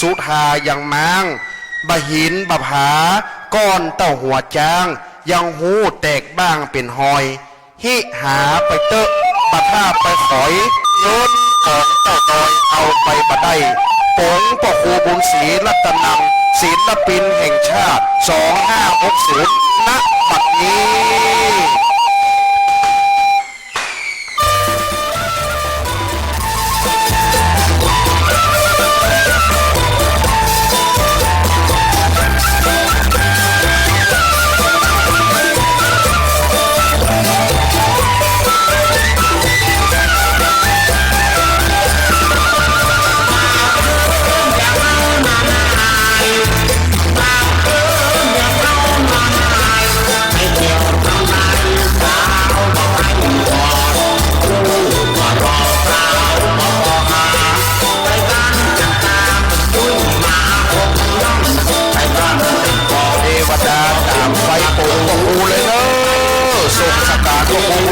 สุธายังมังบะหินบะผา ก้อนเต้าหัวจาง ยังหูแตกบ้างเป็นหอยฮิหาไปเตอะบะท่าไปขอยเงินของเต้าน้อยเอาไปบะได้ปงปะคูบุญศรีละ got one